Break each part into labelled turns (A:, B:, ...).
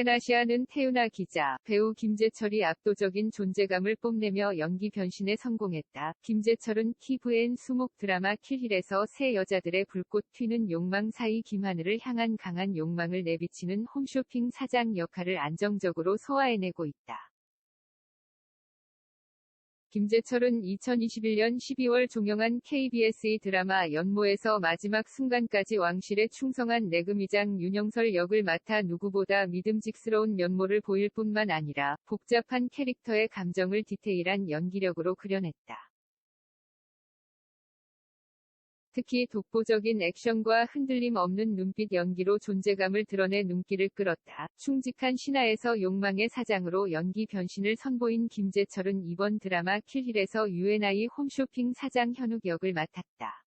A: 세나시아는 태윤아 기자, 배우 김재철이 압도적인 존재감을 뽐내며 연기 변신에 성공했다. 김재철은 TVN 수목 드라마 킬힐에서 새 여자들의 불꽃 튀는 욕망 사이 김하늘을 향한 강한 욕망을 내비치는 홈쇼핑 사장 역할을 안정적으로 소화해내고 있다. 김재철은 2021년 12월 종영한 KBS의 드라마 연모에서 마지막 순간까지 왕실에 충성한 내금이장 윤영설 역을 맡아 누구보다 믿음직스러운 면모를 보일 뿐만 아니라 복잡한 캐릭터의 감정을 디테일한 연기력으로 그려냈다. 특히 독보적인 액션과 흔들림 없는 눈빛 연기로 존재감을 드러내 눈길을 끌었다. 충직한 신하에서 욕망의 사장으로 연기 변신을 선보인 김재철은 이번 드라마 킬힐에서 UNI 홈쇼핑 사장 현욱 역을 맡았다.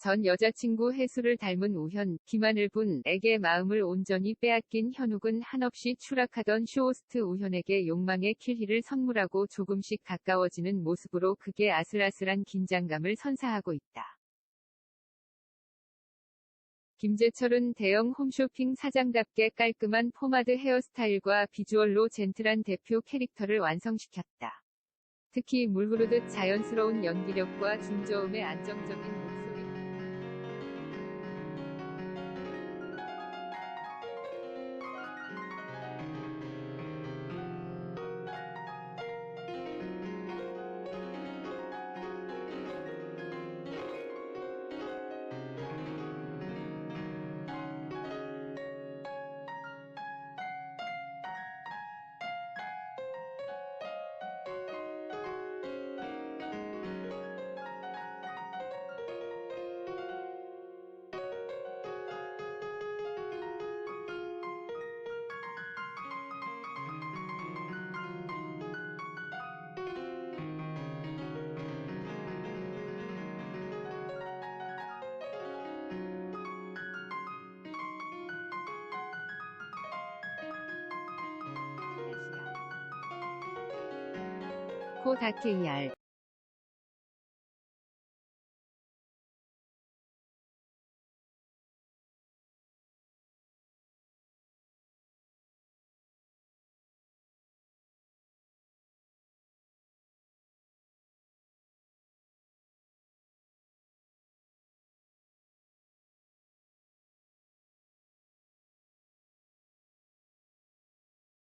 A: 전 여자친구 혜수를 닮은 우현, 김하늘 분에게 마음을 온전히 빼앗긴 현욱은 한없이 추락하던 쇼호스트 우현에게 욕망의 킬힐을 선물하고 조금씩 가까워지는 모습으로 극의 아슬아슬한 긴장감을 선사하고 있다. 김재철은 대형 홈쇼핑 사장답게 깔끔한 포마드 헤어스타일과 비주얼로 젠틀한 대표 캐릭터를 완성시켰다. 특히 물 흐르듯 자연스러운 연기력과 중저음의 안정적인 코다케이알